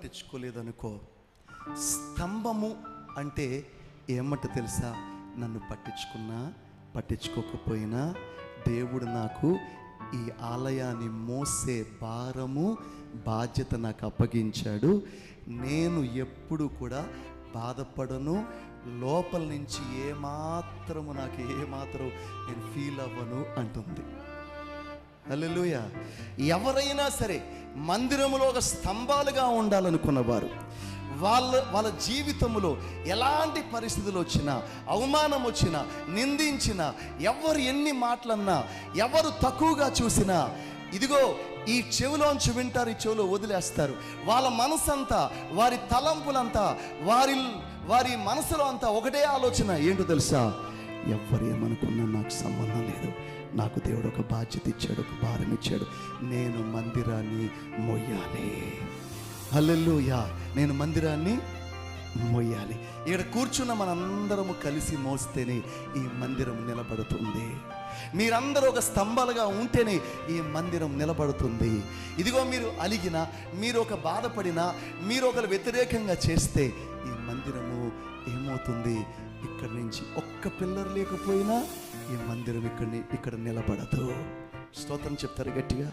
పట్టించుకోలేదనుకో స్తంభము అంటే ఏమంట తెలుసా? నన్ను పట్టించుకున్నా పట్టించుకోకపోయినా దేవుడు నాకు ఈ ఆలయాన్ని మోసే భారము బాధ్యత నాకు అప్పగించాడు. నేను ఎప్పుడు కూడా బాధపడను. లోపల నుంచి ఏమాత్రము నాకు ఏమాత్రం నేను ఫీల్ అవ్వను అంటుంది. హల్లెలూయ ఎవరైనా సరే మందిరములో ఒక స్తంభాలుగా ఉండాలనుకున్నవారు. వాళ్ళ వాళ్ళ జీవితంలో ఎలాంటి పరిస్థితులు వచ్చినా అవమానం వచ్చినా నిందించినా ఎవరు ఎన్ని మాటలన్నా ఎవరు తక్కువగా చూసినా ఇదిగో ఈ చెవిలోంచి వింటారు ఈ చెవిలో వదిలేస్తారు. వాళ్ళ మనసంతా వారి తలంపులంతా వారి వారి మనసులో అంతా ఒకటే ఆలోచన ఏంటో తెలుసా? ఎవ్వరు ఏమనుకున్నా నాకు సంబంధం లేదు. నాకు దేవుడు ఒక బాధ్యత ఇచ్చాడు ఒక భారం ఇచ్చాడు. నేను మందిరాన్ని మొయ్యాలి. హల్లెలూయా. నేను మందిరాన్ని మొయ్యాలి. ఇక్కడ కూర్చున్న మనందరము కలిసి మోస్తేనే ఈ మందిరం నిలబడుతుంది. మీరందరూ ఒక స్తంభాలుగా ఉంటేనే ఈ మందిరం నిలబడుతుంది. ఇదిగో మీరు అలిగిన మీరు ఒక బాధపడినా మీరు ఒకరు వ్యతిరేకంగా చేస్తే ఈ మందిరము ఏమవుతుంది? ఇక్కడి నుంచి ఒక్క పిల్లర్ లేకపోయినా ఈ మందిరం ఇక్కడ ఇక్కడ నిలబడదు. స్తోత్రం చెప్తారు గట్టిగా.